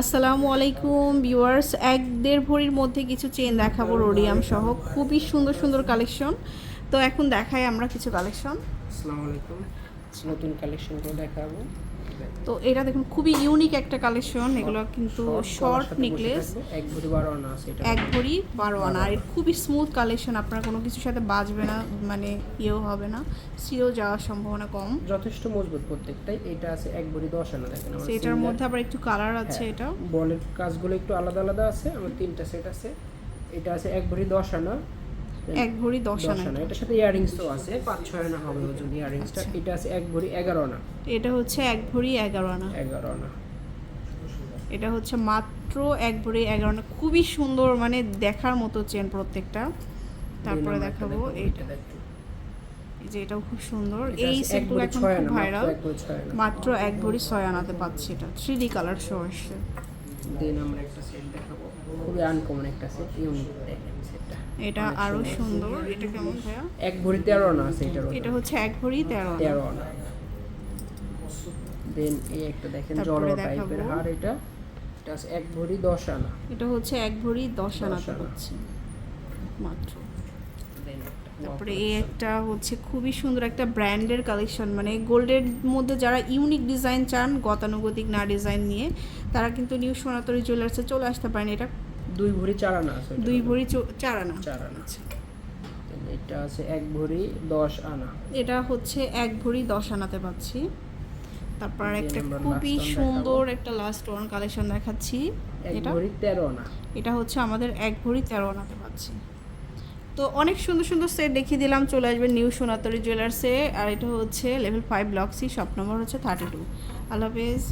আসসালামু আলাইকুম, ভিউয়ার্স। এক দেড় ভরির মধ্যে কিছু চেন দেখাবো, রোডিয়াম সহ। খুবই সুন্দর সুন্দর কালেকশন তো এখন দেখাই আমরা কিছু কালেকশন আসসালামু আলাইকুম। নতুন কালেকশনগুলো দেখাবো। তো এটা দেখুন খুবই ইউনিক একটা কালেকশন এগুলো কিন্তু শর্ট নেকলেস এক ভরি বারো আনা আছে এটা। এক ভরি বারো আনা আর খুবই স্মুথ কালেকশন আপনার কোনো কিছুর সাথে বাজবে না মানে ইয়েও হবে না সিও যাওয়ার সম্ভাবনা কম। যথেষ্ট মজবুত প্রত্যেকটাই এটা আছে এক ভরি দশ আনা দেখেন এটার মধ্যে আবার একটু কালার আছে হ্যাঁ, এটা বলের কাজগুলো একটু আলাদা আলাদা আছে আমার তিনটা সেট আছে এটা আছে এক ভরি দশ আনা এক ভরি দশ আনা এটার সাথে ইয়ারিংসও আছে পাঁচ ছয় আনা হবে ওজন ইয়ারিংসটা আচ্ছা। এটা আছে এক ভরি এগারো আনা। এটা হচ্ছে এক ভরি এগারো আনা। এগারো আনা। এটা হচ্ছে মাত্র এক ভরি এগারো আনা। খুবই সুন্দর মানে দেখার মতো চেন প্রত্যেকটা। তারপরে দেখাবো এইটা। যে এটাও খুব সুন্দর। এই সেটগুলো এখন খুব ভাইরাল। মাত্র এক ভরি ছয় আনাতে পাচ্ছি এটা। থ্রি ডি কালার শো আসছে। দেন আমরা একটা সেট দেখাবো। খুবই আনকমন একটা সেট ইউনিক দেখেন সেটটা। এটা আরও সুন্দর। এটা কেমন ভাইয়া? এক ভরি তেরো আনা আছে এটার এটা হচ্ছে এক ভরি তেরো আনা। তেরো আনা। দেন এই একটা দেখেন তারপরে জড়ো টাইপের হার এটা। এটা এক ভরি দশ আনা। এটা হচ্ছে এক ভরি দশ আনা। পাচ্ছি মাত্র। তারপরে এই একটা হচ্ছে খুবই সুন্দর একটা ব্র্যান্ডের কালেকশন। মানে গোল্ডের মধ্যে যারা ইউনিক ডিজাইন চান গতানুগতিক না ডিজাইন নিয়ে তারা কিন্তু নিউ সোনাতরি জুয়েলার্সে চলে আসতে পারেন। এটা দুই ভরি চার আনা আছে দুই ভরি চার আনা চার আনা Then এটা আছে এক ভরি দশ আনা। এটা হচ্ছে এক ভরি দশ আনাতে পাচ্ছি। তারপর একটা খুবই সুন্দর একটা লাস্ট ওয়ান কালেকশন দেখাচ্ছি। এক এটা? ভরি তেরো আনা। এটা হচ্ছে আমাদের এক ভরি তেরো আনাতে পাচ্ছি। তো অনেক সুন্দর সুন্দর সেট দেখিয়ে দিলাম। চলে আসবেন নিউ সোনাতরি জুয়েলার্সে আর এটা হচ্ছে level five block C shop number হচ্ছে থার্টি টু আল্লাহ হাফেজ।